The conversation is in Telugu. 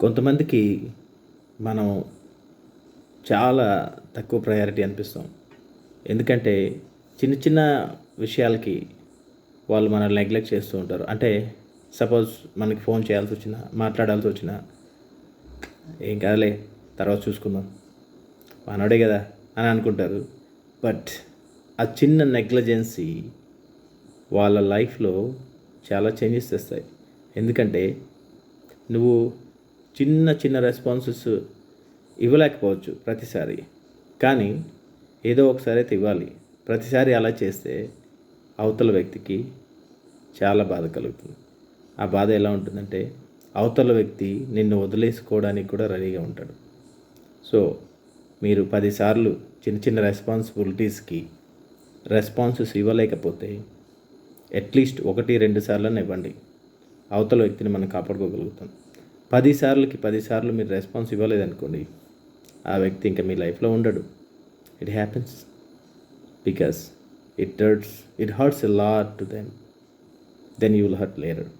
కొంతమందికి మనం చాలా తక్కువ ప్రయారిటీ అనిపిస్తాం. ఎందుకంటే చిన్న చిన్న విషయాలకి వాళ్ళు మనల్ని నెగ్లెక్ట్ చేస్తూ ఉంటారు. అంటే సపోజ్ మనకి ఫోన్ చేయాల్సి వచ్చినా మాట్లాడాల్సి వచ్చినా ఏం కాదులే తర్వాత చూసుకుందాం. మనోడే కదా అని అనుకుంటారు. బట్ ఆ చిన్న నెగ్లజెన్సీ వాళ్ళ లైఫ్లో చాలా చేంజెస్ తెస్తాయి. ఎందుకంటే నువ్వు చిన్న చిన్న రెస్పాన్సెస్ ఇవ్వలేకపోవచ్చు ప్రతిసారి. కానీ ఏదో ఒకసారి అయితే ఇవ్వాలి. ప్రతిసారి అలా చేస్తే అవతల వ్యక్తికి చాలా బాధ కలుగుతుంది. ఆ బాధ ఎలా ఉంటుందంటే అవతల వ్యక్తి నిన్ను వదిలేసుకోవడానికి కూడా రెడీగా ఉంటాడు. సో మీరు పదిసార్లు చిన్న చిన్న రెస్పాన్సిబిలిటీస్కి రెస్పాన్సెస్ ఇవ్వలేకపోతే అట్లీస్ట్ ఒకటి రెండు సార్లు ఇవ్వండి. అవతల వ్యక్తిని మనం కాపాడుకోగలుగుతాం. పదిసార్లకి పదిసార్లు మీరు రెస్పాన్స్ ఇవ్వలేదనుకోండి ఆ వ్యక్తి ఇంకా మీ లైఫ్లో ఉండడు. It happens because it hurts it hurts a lot to them then you will hurt లేరర్